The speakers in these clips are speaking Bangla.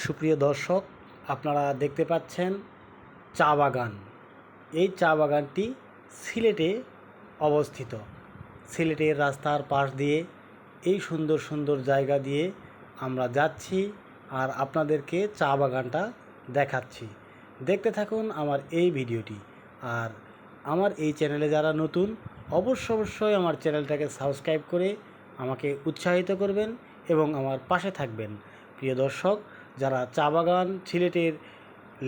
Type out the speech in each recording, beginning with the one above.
সুপ্রিয় দর্শক, আপনারা দেখতে পাচ্ছেন চা বাগান। এই চা বাগানটি সিলেটে অবস্থিত। সিলেটের রাস্তার পাশ দিয়ে এই সুন্দর সুন্দর জায়গা দিয়ে আমরা যাচ্ছি আর আপনাদেরকে চা বাগানটা দেখাচ্ছি। দেখতে থাকুন আমার এই ভিডিওটি। আর আমার এই চ্যানেলে যারা নতুন, অবশ্য অবশ্যই আমার চ্যানেলটাকে সাবস্ক্রাইব করে আমাকে উৎসাহিত করবেন এবং আমার পাশে থাকবেন। প্রিয় দর্শক যারা চা বাগান, সিলেটের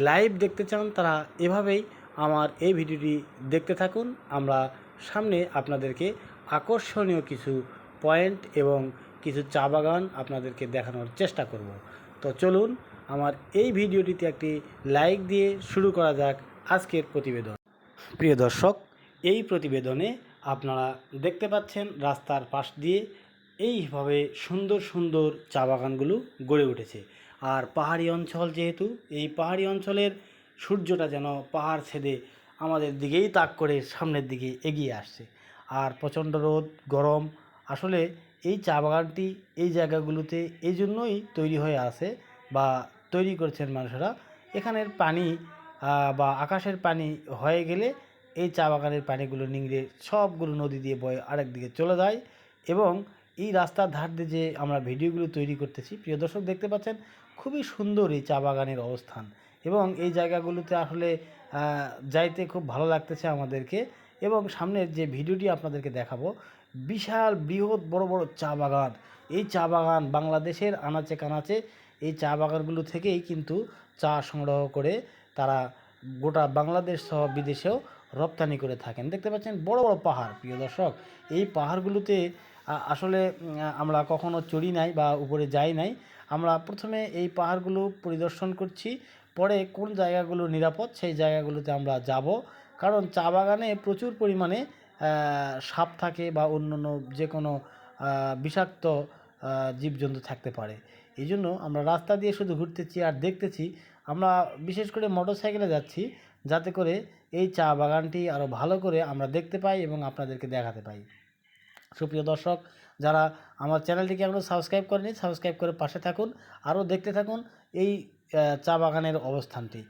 লাইভ দেখতে চান, তারা এভাবেই আমার এই ভিডিওটি দেখতে থাকুন। আমরা সামনে আপনাদেরকে আকর্ষণীয় কিছু পয়েন্ট এবং কিছু চা বাগান আপনাদেরকে দেখানোর চেষ্টা করব। তো চলুন, আমার এই ভিডিওটিতে একটি লাইক দিয়ে শুরু করা যাক আজকের প্রতিবেদন। প্রিয় দর্শক, এই প্রতিবেদনে আপনারা দেখতে পাচ্ছেন রাস্তার পাশ দিয়ে এইভাবে সুন্দর সুন্দর চা বাগানগুলো গড়ে উঠেছে। আর পাহাড়ি অঞ্চল যেহেতু, এই পাহাড়ি অঞ্চলের সূর্যটা যেন পাহাড় ছেদে আমাদের দিকেই তাক করে সামনের দিকে এগিয়ে আসছে। আর প্রচণ্ড রোদ, গরম, আসলে এই চা বাগানটি এই জায়গাগুলোতে এই জন্যই তৈরি হয়ে আছে বা তৈরি করেছেন মানুষেরা। এখানের পানি বা আকাশের পানি হয়ে গেলে এই চা বাগানের পানিগুলো নিংড়ে সবগুলো নদী দিয়ে বয়ে আরেক দিকে চলে যায় এবং এই রাস্তার ধার দিয়ে যে আমরা ভিডিওগুলো তৈরি করতেছি, প্রিয় দর্শক দেখতে পাচ্ছেন খুবই সুন্দর এই চা বাগানের অবস্থান। এবং এই জায়গাগুলোতে আসলে যাইতে খুব ভালো লাগতেছে আমাদেরকে। এবং সামনের যে ভিডিওটি আপনাদেরকে দেখাবো, বিশাল বৃহৎ বড় বড় চা বাগান। এই চা বাগান বাংলাদেশের আনাচে কানাচে এই চা বাগানগুলো থেকেই কিন্তু চা সংগ্রহ করে তারা গোটা বাংলাদেশ সহ বিদেশেও রপ্তানি করে থাকেন। দেখতে পাচ্ছেন বড় বড় পাহাড়, প্রিয় দর্শক। এই পাহাড়গুলোতে আসলে আমরা কখনো চড়ি নাই বা উপরে যাই নাই। আমরা প্রথমে এই পাহাড়গুলো পরিদর্শন করছি, পরে কোন জায়গাগুলো নিরাপদ সেই জায়গাগুলোতে আমরা যাব। কারণ চা বাগানে প্রচুর পরিমাণে সাপ থাকে বা অন্যান্য যে কোনো বিষাক্ত জীবজন্তু থাকতে পারে। এই জন্য আমরা রাস্তা দিয়ে শুধু ঘুরতেছি আর দেখতেছি। আমরা বিশেষ করে মোটর সাইকেলে যাচ্ছি, যাতে করে এই চা বাগানটি আরও ভালো করে আমরা দেখতে পাই এবং আপনাদেরকে দেখাতে পাই। সুপ্রিয় দর্শক, যারা আমার চ্যানেলটিকে এখনও সাবস্ক্রাইব করেনি, সাবস্ক্রাইব করে পাশে থাকুন। আরও দেখতে থাকুন এই চা বাগানের অবস্থানটি।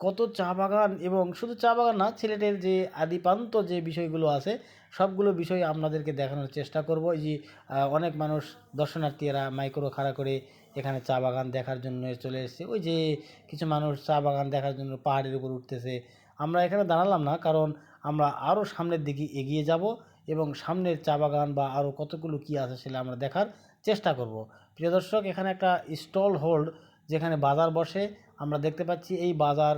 কত চা বাগান এবং শুধু চা বাগান না, সিলেটের যে আদিপান্ত যে বিষয়গুলো আছে, সবগুলো বিষয় আপনাদেরকে দেখানোর চেষ্টা করব। যে অনেক মানুষ, দর্শনার্থীরা মাইক্রো খাড়া করে এখানে চা বাগান দেখার জন্য চলে এসেছে। ওই যে, কিছু মানুষ চা বাগান দেখার জন্য পাহাড়ের উপর উঠতেছে। আমরা এখানে দাঁড়ালাম না, কারণ আমরা আরও সামনের দিকে এগিয়ে যাব। এবং সামনের চা বাগান বা আরও কতগুলো কি আছে সেটা আমরা দেখার চেষ্টা করব। প্রিয় দর্শক, এখানে একটা স্টল হোল্ড যেখানে বাজার বসে। আমরা দেখতে পাচ্ছি এই বাজার